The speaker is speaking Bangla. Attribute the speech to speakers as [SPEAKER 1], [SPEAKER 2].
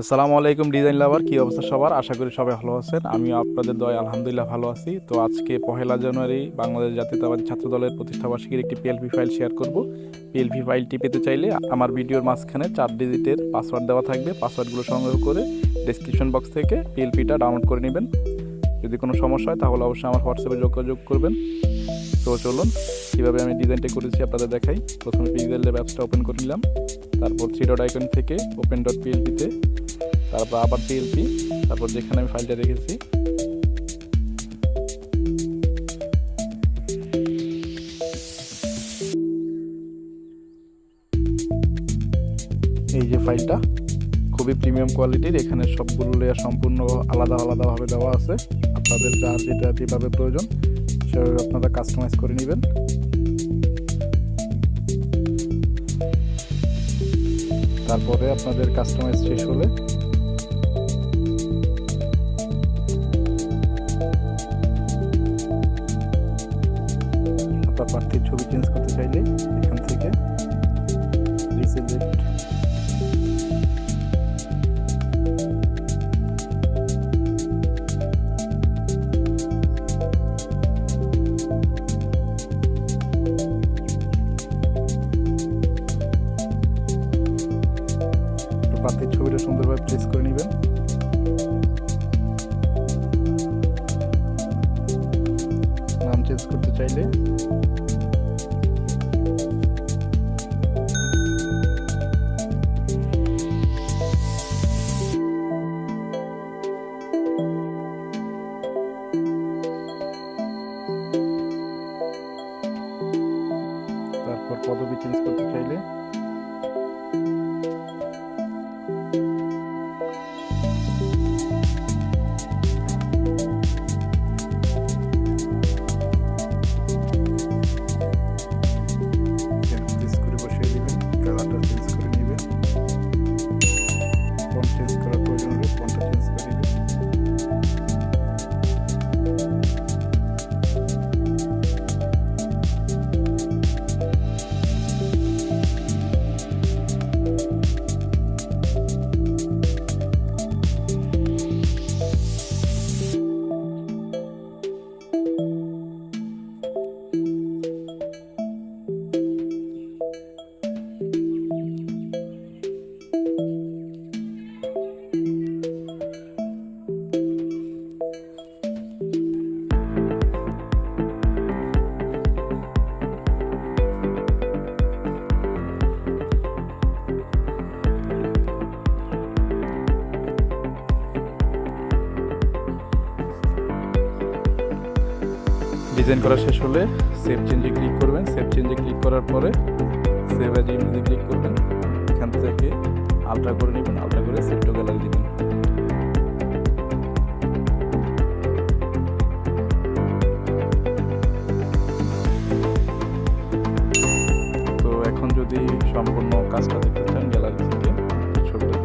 [SPEAKER 1] আসসালামু আলাইকুম, ডিজাইন লাভার। কী অবস্থা সবার? আশা করি সবাই ভালো আছেন। আমি আপনাদের দয় আলহামদুলিল্লাহ ভালো আছি। তো আজকে পহেলা জানুয়ারি বাংলাদেশ জাতীয়তাবাদী ছাত্র দলের প্রতিষ্ঠাবার্ষিকীর একটি পিএলপি ফাইল শেয়ার করব। পিএলপি ফাইলটি পেতে চাইলে আমার ভিডিওর মাঝখানে চার ডিজিটের পাসওয়ার্ড দেওয়া থাকবে। পাসওয়ার্ডগুলো সংগ্রহ করে ডেসক্রিপশন বক্স থেকে পিএলপিটা ডাউনলোড করে নেবেন। যদি কোনো সমস্যা হয়, তাহলে অবশ্যই আমার হোয়াটসঅ্যাপে যোগাযোগ করবেন। তো চলুন, কীভাবে আমি ডিজাইনটা করেছি আপনাদের দেখাই। প্রথমে পিক্সেলের অ্যাপসটা ওপেন করে নিলাম। তারপর থ্রি ডট আইকন থেকে ওপেন ডট পিএলপিতে তারপর আবার পিএলপি তারপর যেখানে আমি ফাইলটা রেখেছি এই যে ফাইলটা খুবই প্রিমিয়াম কোয়ালিটির এখানে সবগুলো লেয়ার সম্পূর্ণ আলাদা আলাদাভাবে দেওয়া আছে। আপনাদের যার যেটা যেভাবে প্রয়োজন, সেভাবে আপনারা কাস্টমাইজ করে নেবেন। তারপরে আপনাদের কাস্টমাইজ শেষ হলে আপনার প্রার্থীর ছবি চেঞ্জ করতে চাইলে এখান থেকে রিসিলেক্ট ছবিটা সুন্দরভাবে প্লেস করে নেবেন। নাম চেঞ্জ করতে চাইলে পদবি চেঞ্জ করতে চাইলে? করে বসিয়ে কালারটা চেঞ্জ ডিজাইন করা শেষ হলে সেভ চেঞ্জে ক্লিক করবেন। সেভ চেঞ্জে ক্লিক করার পরে সেভ অ্যাজ ইমেজে ক্লিক করবেন। এখান থেকে আলট্রা করে নেবেন। আলট্রা করে সেভ টু গ্যালারি দেবেন। তো এখন যদি সম্পূর্ণ কাজটা দেখতে চান গ্যালারি থেকে ছবিটা